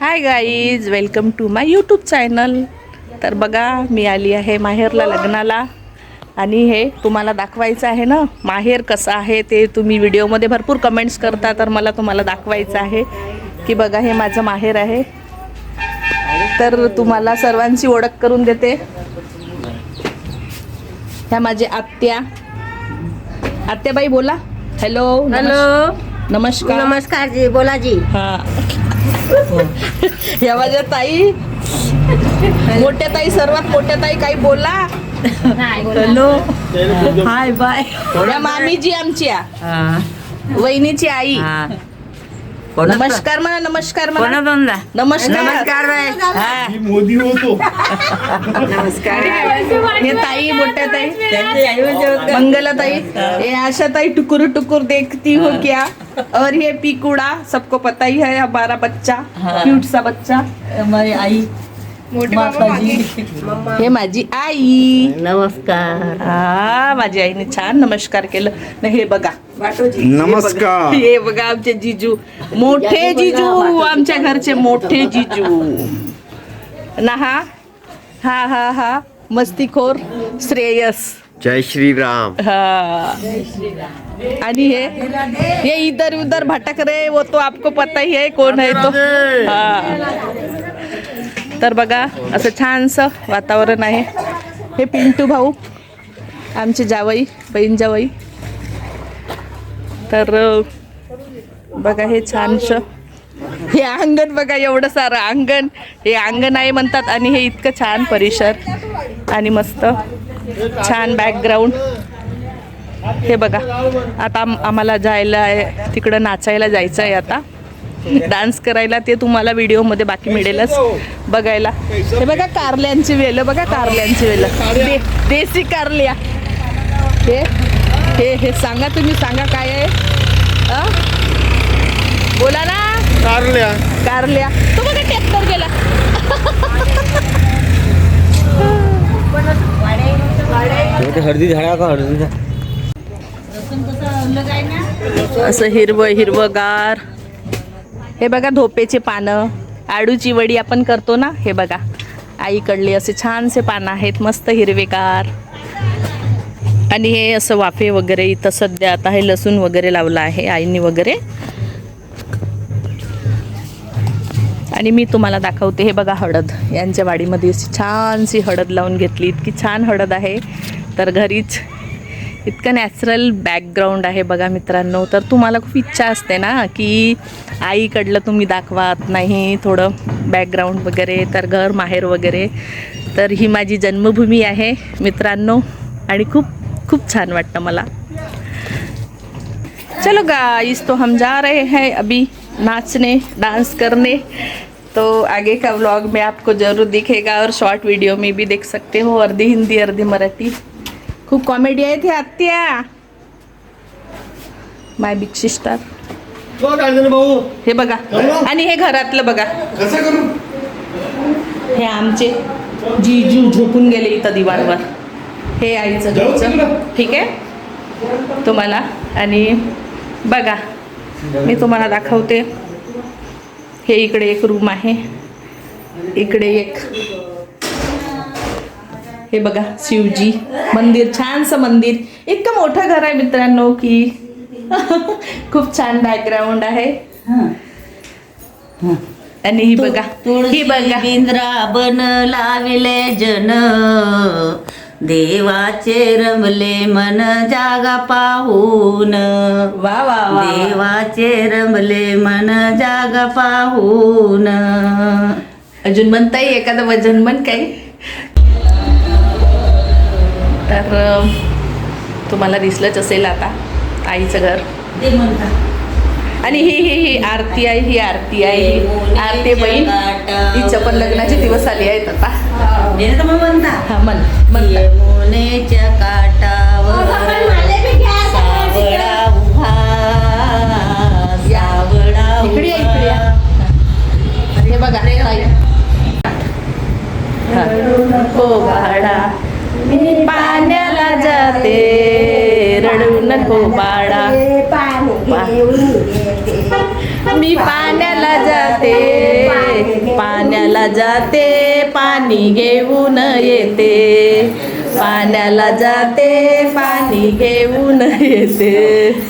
Hi guys welcome to my YouTube channel तर बघा मी आली आहे माहेरला लग्नाला. आणि हे तुम्हाला दाखवायचं आहे ना माहेर कसं आहे ते तुम्ही व्हिडिओमध्ये भरपूर कमेंट्स करता तर मला तुम्हाला दाखवायचं आहे की बघा हे माझं माहेर आहे. तर तुम्हाला सर्वांची ओळख करून देते. ह्या माझे आत्या. आत्याबाई बोला. हॅलो हॅलो नमस्कार. नमस्कार जी बोला जी. हा. या माझ्या ताई. मोठ्या ताई सर्वात मोठ्या ताई काही बोला. हॅलो. Hi bye. या मामीजी आमच्या. वहिनीची आई. नमस्कार म्हणा नमस्कार म्हणा. कोणा दोनदा नमस्कार हा मोदी होतो. नमस्कार. हे ताई मोठ्या ताई. त्यांची. मंगला ताई ये आशा ताई टुकुर टुकुर देखती हो क्या? और ये पीकुड़ा सबको पता ही है हमारा बच्चा क्यूट सा बच्चा. हमारी आई. हे माझी आई. नमस्कार. हा माझ्या आईने छान नमस्कार केलं. न हे बघा. नमस्कार. हे बघा आमचे जिजू. मोठे जिजू आमच्या घरचे मोठे जिजू. ना हा? हा हा हा. मस्तीखोर श्रेयस. जय श्री राम हा. आणि हे ये इधर उधर भटक रहे वो तो आपको पता ही है कोण आहे तो. हा. तर बघा असं छानसं वातावरण आहे. हे पिंटू भाऊ आमचे जावई बहीण जावई. तर बघा हे छानसं. हे अंगण बघा एवढं सारं अंगण. हे अंगण आहे म्हणतात आणि हे इतकं छान परिसर आणि मस्त छान बॅकग्राऊंड हे बघा आता आम्हाला जायला आहे तिकडं नाचायला जायचं आहे आता. डान्स करायला ते तुम्हाला व्हिडिओमध्ये बाकी मिळेलच बघायला. हे बघा कारल्यांची वेलं बघा कारल्यांची वेलं. देसी कारल्या. हे हे हे सांगा तुम्ही सांगा काय आहे? बोला ना. कारल्या. कारल्या. तो बघा ट्रॅक्टर गेला हळदी झाडा का? हळदी असं हिरवं हिरवंगार. हे बघा धोपेचे पानं आडूची वडी आपण करतो ना हे बघा. आईकडले असे छानसे पानं आहेत मस्त हिरवेगार. आणि हे असं वाफे वगैरे इथं सध्या आता हे लसूण वगैरे लावलं आहे आईनी वगैरे. आणि मी तुम्हाला दाखवते हे बघा हळद. यांच्या वाडीमध्ये अशी छानशी हळद लावून घेतली. इतकी छान हळद आहे. तर घरीच इतकं नॅचरल बॅकग्राऊंड आहे बघा मित्रांनो. तर तुम्हाला खूप इच्छा असते ना की आईकडलं तुम्ही दाखवात नाही थोडं बॅकग्राऊंड वगैरे तर घर माहेर वगैरे. तर ही माझी जन्मभूमी आहे मित्रांनो. आणि खूप खूप छान वाटतं मला. चलो गाइस तो हम जा रहे हैं अभी नाचने डांस करने. तो आगे का व्लॉग में आपको ज़रूर दिखेगा और शॉर्ट वीडियो में भी देख सकते हो अर्धी हिंदी अर्धी मराठी. खूप कॉमेडी आहे ते आत्या. माय बिग सिस्टर भाऊ? हे बघा. आणि हे घरातलं बघा. कसं करू? हे आमचे जीजू झोपून गेले इथं दिवाणवर. हे आईचं घरचं. ठीक आहे? तुम्हाला. आणि बघा मी तुम्हाला दाखवते. हे इकडे एक रूम आहे. इकडे एक हे बघा शिवजी. मंदिर छानसं मंदिर. इतकं मोठं घर आहे मित्रांनो की खूप छान बॅकग्राऊंड आहे. आणि ही बघा ही बघा. बिंद्रा बन लाविले जन. देवाचे रमले मन जागा पाहून. वा वा. देवाचे रमले मन जागा पाहून. अजून म्हणता येईल एखादं वजन म्हण काही. तर तुम्हाला दिसलंच असेल आता आईचं घर. आणि ही ही ही आरती आहे ही आरती आहे. ही आरती बहीण तिच्या पण लग्नाचे दिवस आले आहेत आता. म्हणता. हा मन म्हणता. यमुनेच्या रडू हो बाळा. मी पाण्याला जाते पाण्याला जाते पाणी घेऊन येते. पाण्याला जाते पाणी घेऊन येते.